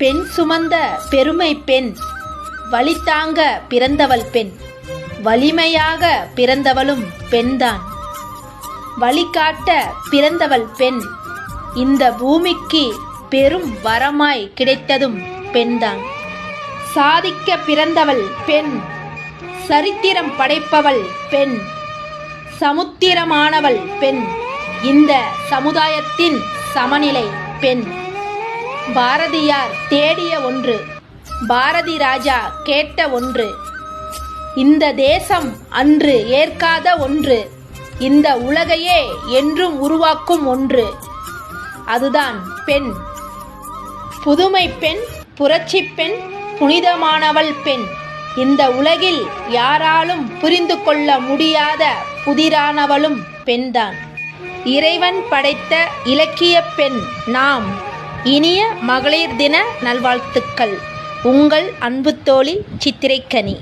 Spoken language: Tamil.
பெண் சுமந்த பெருமை பெண் வலித்தாங்க பிறந்தவள் பெண் வலிமையாக பிறந்தவளும் பெண்தான். வழிகாட்ட பிறந்தவள் பெண் இந்த பூமிக்கு பெரும் வரமாய் கிடைத்ததும் பெண்தான். சாதிக்க பிறந்தவள் பெண் சரித்திரம் படைப்பவள் பெண் சமுத்திரமானவள் பெண் இந்த சமுதாயத்தின் சமநிலை பெண். பாரதியார் தேடிய ஒன்று. பாரதி ராஜா கேட்ட ஒன்று. இந்த தேசம் அன்று ஏற்காத ஒன்று. இந்த உலகையே என்றும் உருவாக்கும் ஒன்று. அதுதான் பெண். புதுமை பெண் புரட்சி பெண் புனிதமானவள் பெண். இந்த உலகில் யாராலும் புரிந்து கொள்ள முடியாத புதிரானவளும் பெண்தான். இறைவன் படைத்த இலக்கிய பெண் நாம். இனிய மகளிர் தின நல்வாழ்த்துக்கள். உங்கள் அன்பு தோழி சித்திரைக்கனி.